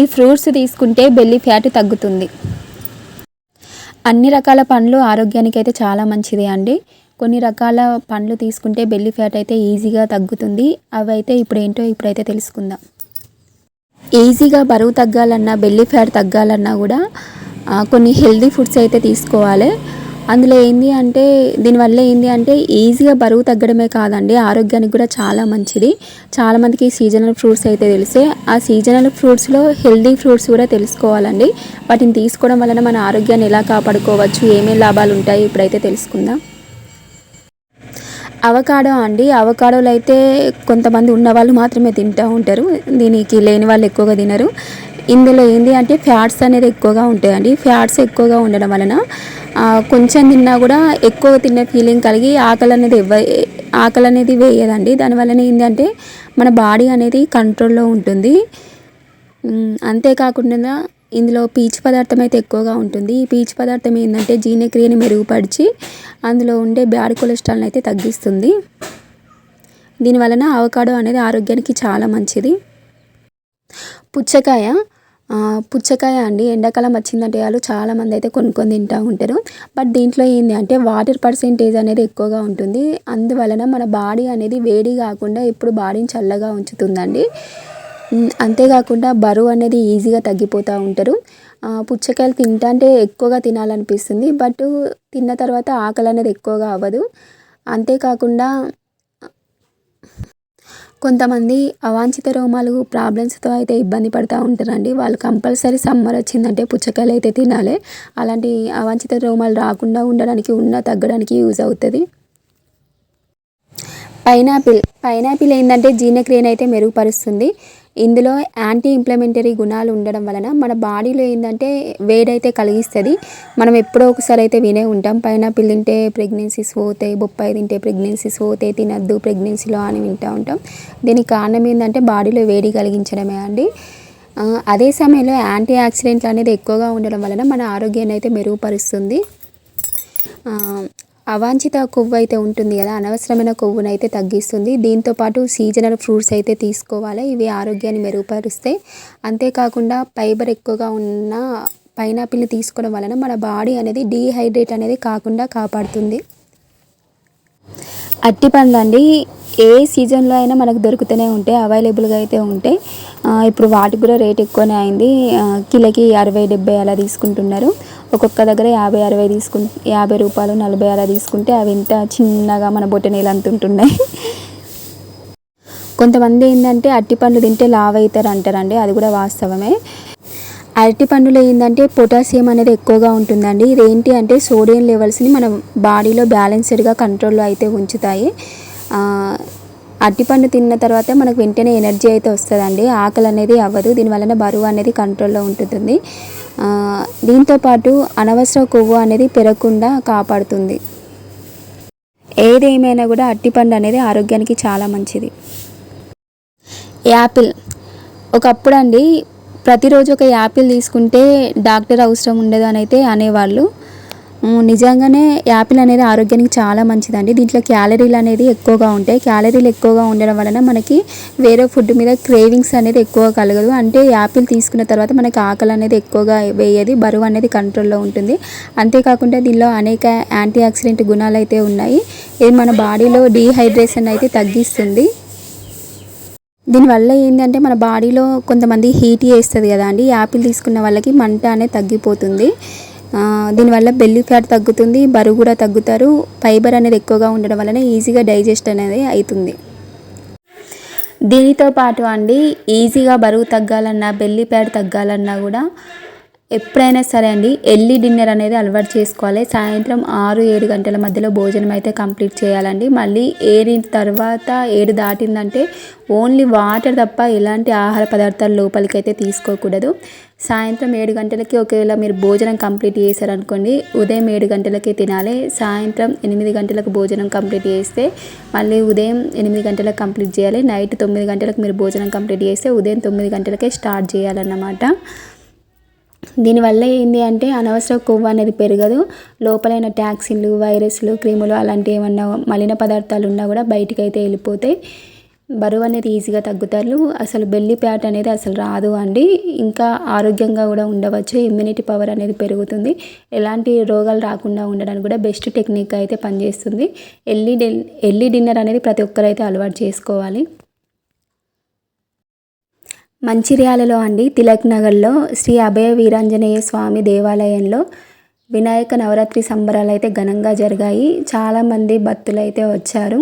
ఈ ఫ్రూట్స్ తీసుకుంటే belly fat తగ్గుతుంది. అన్ని రకాల పండ్లు ఆరోగ్యానికి అయితే చాలా మంచిది అండి. కొన్ని రకాల పండ్లు తీసుకుంటే బెల్లి ఫ్యాట్ అయితే ఈజీగా తగ్గుతుంది. అవి అయితే ఇప్పుడు ఏంటో ఇప్పుడైతే తెలుసుకుందాం. ఈజీగా బరువు తగ్గాలన్నా బెల్లి ఫ్యాట్ తగ్గాలన్నా కూడా కొన్ని హెల్దీ ఫుడ్స్ అయితే తీసుకోవాలి. అందులో ఏంది అంటే దీనివల్ల ఏంది అంటే ఈజీగా బరువు తగ్గడమే కాదండి ఆరోగ్యానికి కూడా చాలా మంచిది. చాలామందికి సీజనల్ ఫ్రూట్స్ అయితే తెలిసే ఆ సీజనల్ ఫ్రూట్స్లో హెల్దీ ఫ్రూట్స్ కూడా తెలుసుకోవాలండి. వాటిని తీసుకోవడం వలన మన ఆరోగ్యాన్ని ఎలా కాపాడుకోవచ్చు ఏమేమి లాభాలు ఉంటాయి ఇప్పుడైతే తెలుసుకుందాం. అవకాడో అండి అవకాడోలు అయితే కొంతమంది ఉన్నవాళ్ళు మాత్రమే తింటూ ఉంటారు. దీనికి లేని వాళ్ళు ఎక్కువగా తినరు. ఇందులో ఏంటి అంటే ఫ్యాట్స్ అనేది ఎక్కువగా ఉంటాయండి. ఫ్యాట్స్ ఎక్కువగా ఉండడం వలన కొంచెం తిన్నా కూడా ఎక్కువ తిన్న ఫీలింగ్ కలిగి ఆకలి అనేది ఇవ్వ ఆకలి అనేది వేయదండి. దానివల్ల ఏంటంటే మన బాడీ అనేది కంట్రోల్లో ఉంటుంది. అంతేకాకుండా ఇందులో పీచు పదార్థం అయితే ఎక్కువగా ఉంటుంది. ఈ పీచు పదార్థం ఏంటంటే జీర్ణక్రియని మెరుగుపరిచి అందులో ఉండే బ్యాడ్ కొలెస్ట్రాల్ని అయితే తగ్గిస్తుంది. దీని వలన అవకాడో అనేది ఆరోగ్యానికి చాలా మంచిది. పుచ్చకాయ పుచ్చకాయ అండి. ఎండాకాలం వచ్చిందంటే వాళ్ళు చాలామంది అయితే కొనుక్కొని తింటూ ఉంటారు. బట్ దీంట్లో ఏంటి అంటే వాటర్ పర్సెంటేజ్ అనేది ఎక్కువగా ఉంటుంది. అందువలన మన బాడీ అనేది వేడి కాకుండా ఎప్పుడు బాడీని చల్లగా ఉంచుతుందండి. అంతేకాకుండా బరువు అనేది ఈజీగా తగ్గిపోతూ ఉంటారు. పుచ్చకాయలు పుచ్చకాయలు తింటే ఎక్కువగా తినాలనిపిస్తుంది. బట్ తిన్న తర్వాత ఆకలి అనేది ఎక్కువగా అవ్వదు. అంతేకాకుండా కొంతమంది అవాంఛిత రోమాలు ప్రాబ్లమ్స్తో అయితే ఇబ్బంది పడుతూ ఉంటారండి. వాళ్ళు కంపల్సరీ సమ్మర్ వచ్చిందంటే పుచ్చకాయలు అయితే తినాలి. అలాంటి అవాంఛిత రోమాలు రాకుండా ఉండడానికి ఉన్న తగ్గడానికి యూజ్ అవుతుంది. పైనాపిల్ పైనాపిల్ ఏంటంటే జీర్ణక్రియను అయితే మెరుగుపరుస్తుంది. ఇందులో యాంటీ ఇంప్లిమెంటరీ గుణాలు ఉండడం వలన మన బాడీలో ఏంటంటే వేడైతే కలిగిస్తుంది. మనం ఎప్పుడో ఒకసారి అయితే వినే ఉంటాం. పైనాపిల్ తింటే ప్రెగ్నెన్సీస్ పోతాయి బొప్పాయి తింటే ప్రెగ్నెన్సీస్ పోతాయి తినద్దు ప్రెగ్నెన్సీలో అని వింటూ ఉంటాం. దీనికి కారణం ఏంటంటే బాడీలో వేడి కలిగించడమే అండి. అదే సమయంలో యాంటీ ఆక్సిడెంట్లు అనేది ఎక్కువగా ఉండడం వలన మన ఆరోగ్యాన్ని అయితే మెరుగుపరుస్తుంది. అవాంఛిత కొవ్వు అయితే ఉంటుంది కదా అనవసరమైన కొవ్వును అయితే తగ్గిస్తుంది దీంతోపాటు సీజనల్ ఫ్రూట్స్ అయితే తీసుకోవాలి. ఇవి ఆరోగ్యాన్ని మెరుగుపరుస్తాయి అంతేకాకుండా ఫైబర్ ఎక్కువగా ఉన్న పైనాపిల్ని తీసుకోవడం వలన మన బాడీ అనేది డీహైడ్రేట్ అనేది కాకుండా కాపాడుతుంది. అట్టి పండ్లు అండి ఏ సీజన్లో అయినా మనకు దొరుకుతూనే ఉంటాయి అవైలబుల్గా అయితే ఉంటాయి. ఇప్పుడు వాటికి కూడా రేట్ ఎక్కువనే అయింది. కిలోకి అరవై డెబ్బై అలా తీసుకుంటున్నారు. ఒక్కొక్క దగ్గర యాభై అరవై తీసుకు యాభై రూపాయలు నలభై అలా తీసుకుంటే అవి ఇంత చిన్నగా మన బొట్టె నీళ్ళు అంత ఉంటున్నాయి. కొంతమంది ఏంటంటే అట్టి పండ్లు తింటే లావ్ అవుతారు అంటారండి అది కూడా వాస్తవమే. అరటి పండులో ఏంటంటే పొటాషియం అనేది ఎక్కువగా ఉంటుందండి. ఇదేంటి అంటే సోడియం లెవెల్స్ని మన బాడీలో బ్యాలెన్స్డ్గా కంట్రోల్లో అయితే ఉంచుతాయి. అరటిపండు తిన్న తర్వాత మనకు వెంటనే ఎనర్జీ అయితే వస్తుందండి. ఆకలి అనేది అవ్వదు దీనివలన బరువు అనేది కంట్రోల్లో ఉంటుంది దీంతోపాటు అనవసర కొవ్వు అనేది పెరగకుండా కాపాడుతుంది. ఏదేమైనా కూడా అరటిపండు అనేది ఆరోగ్యానికి చాలా మంచిది. యాపిల్. ఒకప్పుడు అండి ప్రతిరోజు ఒక యాపిల్ తీసుకుంటే డాక్టర్ అవసరం ఉండదు అని అయితే అనేవాళ్ళు. నిజంగానే యాపిల్ అనేది ఆరోగ్యానికి చాలా మంచిదండి. దీంట్లో క్యాలరీలు అనేది ఎక్కువగా ఉంటాయి. క్యాలరీలు ఎక్కువగా ఉండడం వలన మనకి వేరే ఫుడ్ మీద క్రేవింగ్స్ అనేది ఎక్కువ కలగదు. అంటే యాపిల్ తీసుకున్న తర్వాత మనకి ఆకలి అనేది ఎక్కువగా వేయదు. బరువు అనేది కంట్రోల్లో ఉంటుంది. అంతేకాకుండా దీనిలో అనేక యాంటీ ఆక్సిడెంట్ గుణాలు అయితే ఉన్నాయి. ఇది మన బాడీలో డీహైడ్రేషన్ అయితే తగ్గిస్తుంది. దీనివల్ల ఏంటంటే మన బాడీలో కొంతమంది హీట్ చేస్తుంది కదా అండి. యాపిల్ తీసుకున్న వాళ్ళకి మంట అనేది తగ్గిపోతుంది. దీనివల్ల బెల్లి ఫ్యాట్ తగ్గుతుంది బరువు కూడా తగ్గుతారు. ఫైబర్ అనేది ఎక్కువగా ఉండడం వలన ఈజీగా డైజెస్ట్ అనేది అవుతుంది దీనితో పాటు అండి ఈజీగా బరువు తగ్గాలన్నా బెల్లి ఫ్యాట్ తగ్గాలన్నా కూడా ఎప్పుడైనా సరే అండి ఎర్లీ డిన్నర్ అనేది అలవాటు చేసుకోవాలి. సాయంత్రం ఆరు ఏడు గంటల మధ్యలో భోజనం అయితే కంప్లీట్ చేయాలండి. మళ్ళీ ఏడు తర్వాత ఏడు దాటిందంటే ఓన్లీ వాటర్ తప్ప ఎలాంటి ఆహార పదార్థాలు లోపలికి అయితే తీసుకోకూడదు. సాయంత్రం ఏడు గంటలకి ఒకవేళ మీరు భోజనం కంప్లీట్ చేశారనుకోండి ఉదయం ఏడు గంటలకే తినాలి. సాయంత్రం ఎనిమిది గంటలకు భోజనం కంప్లీట్ చేస్తే మళ్ళీ ఉదయం ఎనిమిది గంటలకు కంప్లీట్ చేయాలి. నైట్ తొమ్మిది గంటలకు మీరు భోజనం కంప్లీట్ చేస్తే ఉదయం తొమ్మిది గంటలకే స్టార్ట్ చేయాలన్నమాట. దీనివల్ల ఏంటి అంటే అనవసర కొవ్వు అనేది పెరగదు. లోపలైన ట్యాక్సిన్లు వైరస్లు క్రిములు అలాంటి ఏమన్నా మలిన పదార్థాలు ఉన్నా కూడా బయటికి అయితే వెళ్ళిపోతాయి. బరువు అనేది ఈజీగా తగ్గుతారు. అసలు బెల్లి ప్యాట్ అనేది అసలు రాదు అండి. ఇంకా ఆరోగ్యంగా కూడా ఉండవచ్చు. ఇమ్యూనిటీ పవర్ అనేది పెరుగుతుంది. ఎలాంటి రోగాలు రాకుండా ఉండడానికి కూడా బెస్ట్ టెక్నిక్ అయితే పనిచేస్తుంది. ఎర్లీ ఎల్లీ డిన్నర్ అనేది ప్రతి ఒక్కరైతే అలవాటు చేసుకోవాలి. మంచిర్యాలలో అండి. తిలక్ నగర్లో శ్రీ అభయ వీరాంజనేయ స్వామి దేవాలయంలో వినాయక నవరాత్రి సంబరాలు అయితే ఘనంగా జరిగాయి. చాలామంది భక్తులు అయితే వచ్చారు.